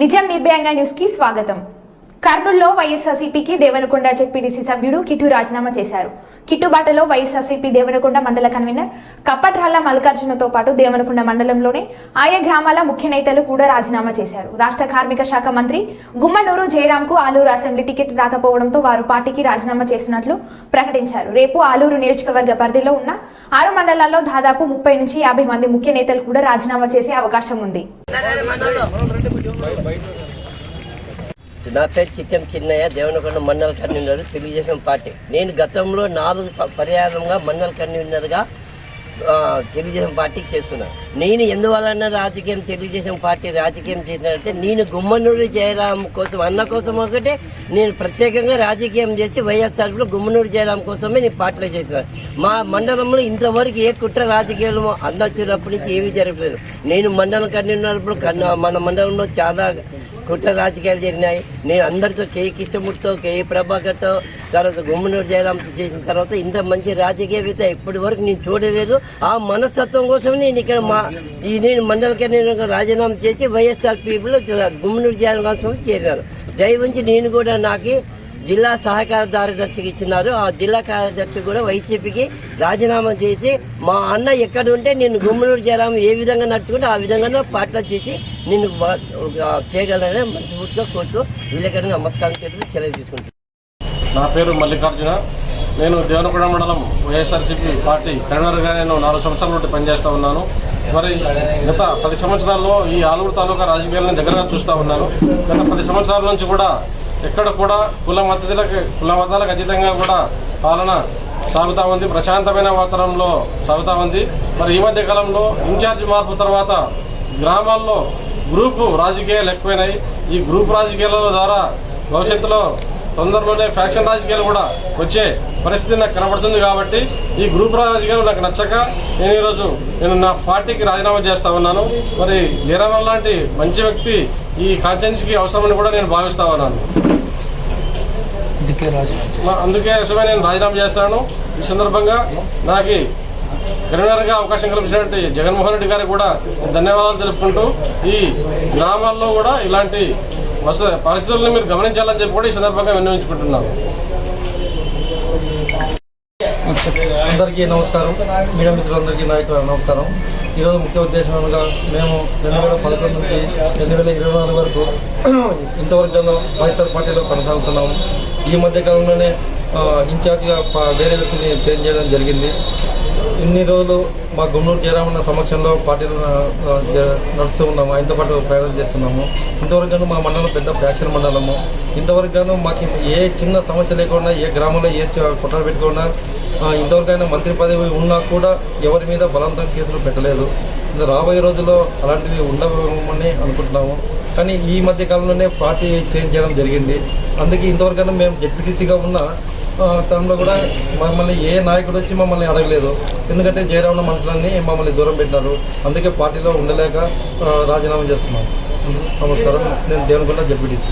నిజం నిర్భయంగా న్యూస్కి స్వాగతం. కర్నూలులో వైఎస్ఆర్సీపీకి దేవనకొండ జెడ్పీటీసీ సభ్యుడు కిట్టు రాజీనామా చేశారు. కిట్టుబాటలో వైఎస్ఆర్సీపీ దేవనకొండ మండల కన్వీనర్ కప్పట్రాల మల్లికార్జునతో పాటు దేవనకొండ మండలంలోనే ఆయా గ్రామాల ముఖ్య నేతలు కూడా రాజీనామా చేశారు. రాష్ట్ర కార్మిక శాఖ మంత్రి గుమ్మనూరు జయరాంకు ఆలూరు అసెంబ్లీ టికెట్ రాకపోవడంతో వారు పార్టీకి రాజీనామా చేసినట్లు ప్రకటించారు. రేపు ఆలూరు నియోజకవర్గ పరిధిలో ఉన్న ఆరు మండలాల్లో దాదాపు ముప్పై నుంచి యాభై మంది ముఖ్య నేతలు కూడా రాజీనామా చేసే అవకాశం ఉంది. నా పేరు చిత్తం చిన్నయ్య దేవనకొండ మండల కన్వీనర్ తెలుగుదేశం పార్టీ. నేను గతంలో నాలుగు స- పర్యాయంగా మండల కన్వీనర్గా తెలుగుదేశం పార్టీ చేస్తున్నాను నేను ఎందువలన రాజకీయం తెలుగుదేశం పార్టీ రాజకీయం చేసినంటే నేను గుమ్మనూరు జయరాం కోసం అన్న కోసం ఒకటే నేను ప్రత్యేకంగా రాజకీయం చేసి వైఎస్ఆర్లో గుమ్మనూరు జయరాం కోసమే నేను పార్టీలో చేస్తున్నాను మా మండలంలో ఇంతవరకు ఏ కుట్ర రాజకీయాలు అన్న నుంచి ఏమీ జరగలేదు. నేను మండలం కన్నున్నప్పుడు కన్నా మన మండలంలో చాలా కుట్ర రాజకీయాలు జరిగినాయి. నేను అందరితో కేఈ కృష్ణమూర్తితో కేఈ ప్రభాకర్తో తర్వాత గుమ్మనూరు జయరాంతో చేసిన తర్వాత ఇంత మంచి రాజకీయవేత్త ఇప్పటి వరకు నేను చూడలేదు. ఆ మనస్తత్వం కోసం నేను ఇక్కడ మా ఈ నేను మండలికి నేను రాజీనామా చేసి వైఎస్ఆర్ పీపుల్ గుమ్మనూరు జయరాం కోసం చేరినాను దయవుంచి నేను కూడా నాకు జిల్లా సహకార కార్యదర్శికి ఇచ్చినారు. ఆ జిల్లా కార్యదర్శి కూడా వైసీపీకి రాజీనామా చేసి మా అన్న ఎక్కడ ఉంటే నేను గుమ్మనూరు జయరాం ఏ విధంగా నడుచుకుంటే ఆ విధంగా పాటలు చేసి నేను చేయగలనని మనస్ఫూర్తిగా కోరుతూ విలేకరణ నమస్కారం చేయడం సెలవు నా పేరు మల్లికార్జున. నేను దేవనగూడ మండలం వైఎస్ఆర్సీపీ పార్టీ కన్వీనర్గా నేను నాలుగు సంవత్సరాల నుండి పనిచేస్తూ ఉన్నాను. మరి గత పది సంవత్సరాల్లో ఈ ఆలూరు తాలూకా రాజకీయాలను దగ్గరగా చూస్తూ ఉన్నాను. గత పది సంవత్సరాల నుంచి కూడా ఎక్కడ కూడా కుల మద్దతులకు కుల మతాలకు అతీతంగా కూడా పాలన సాగుతూ ఉంది. ప్రశాంతమైన వాతావరణంలో సాగుతూ ఉంది. మరి ఈ మధ్య కాలంలో ఇన్ఛార్జ్ మార్పు తర్వాత గ్రామాల్లో గ్రూపు రాజకీయాలు ఎక్కువైనాయి. ఈ గ్రూప్ రాజకీయాల ద్వారా భవిష్యత్తులో తొందరలోనే ఫ్యాక్షన్ రాజకీయాలు కూడా వచ్చే పరిస్థితి నాకు కనబడుతుంది కాబట్టి ఈ గ్రూప్ రాజకీయాలు నాకు నచ్చక నేను ఈరోజు నేను నా పార్టీకి రాజీనామా చేస్తా ఉన్నాను. మరి జయరామన్ లాంటి మంచి వ్యక్తి ఈ కాన్స్టిట్యున్సీకి అవసరమని కూడా నేను భావిస్తా ఉన్నాను. అందుకే అసలు నేను రాజీనామా చేస్తున్నాను ఈ సందర్భంగా నాకు కన్వీనర్గా అవకాశం కల్పించినటువంటి జగన్మోహన్ రెడ్డి గారికి కూడా ధన్యవాదాలు తెలుపుకుంటూ ఈ గ్రామాల్లో కూడా ఇలాంటి వస్తుంది పరిస్థితులను మీరు గమనించాలని చెప్పి కూడా ఈ సందర్భంగా విన్నవించుకుంటున్నాను. అందరికీ నమస్కారం. మీడియా మిత్రులందరికీ నా యొక్క నమస్కారం. ఈరోజు ముఖ్య ఉద్దేశం అనగా మేము రెండు వేల పదకొండు నుంచి రెండు వేల ఇరవై నాలుగు వరకు ఇంతవరకు వైఎస్ఆర్ పార్టీలో కొనసాగుతున్నాము. ఈ మధ్య కాలంలోనే వేరే వ్యక్తిని చేంజ్ చేయడం జరిగింది. ఇన్ని రోజులు మా గుమ్మూరు జయరామన్న సమక్షంలో పార్టీలు నడుస్తూ ఉన్నాము. ఆయనతో పాటు ప్రయాణం చేస్తున్నాము. ఇంతవరకు మా మండలం పెద్ద ఫ్యాక్షన్ మండలము. ఇంతవరకు మాకు ఏ చిన్న సమస్య లేకుండా ఏ గ్రామంలో ఏ కుట్ర పెట్టుకున్నా ఇంతవరకైనా మంత్రి పదవి ఉన్నా కూడా ఎవరి మీద బలవంతం కేసులు పెట్టలేదు. ఇంకా రాబోయే రోజుల్లో అలాంటివి ఉండవని అనుకుంటున్నాము. కానీ ఈ మధ్య కాలంలోనే పార్టీ చేంజ్ చేయడం జరిగింది. అందుకే ఇంతవరకైనా మేము జెడ్పీటీసీగా ఉన్న టైంలో కూడా మమ్మల్ని ఏ నాయకుడు వచ్చి మమ్మల్ని అడగలేదు. ఎందుకంటే జయరామన్న మనుషులన్నీ మమ్మల్ని దూరం పెట్టినారు. అందుకే పార్టీలో ఉండలేక రాజీనామా చేస్తున్నాం. నమస్కారం. నేను దేవనకొండ జడ్పీటీసీ.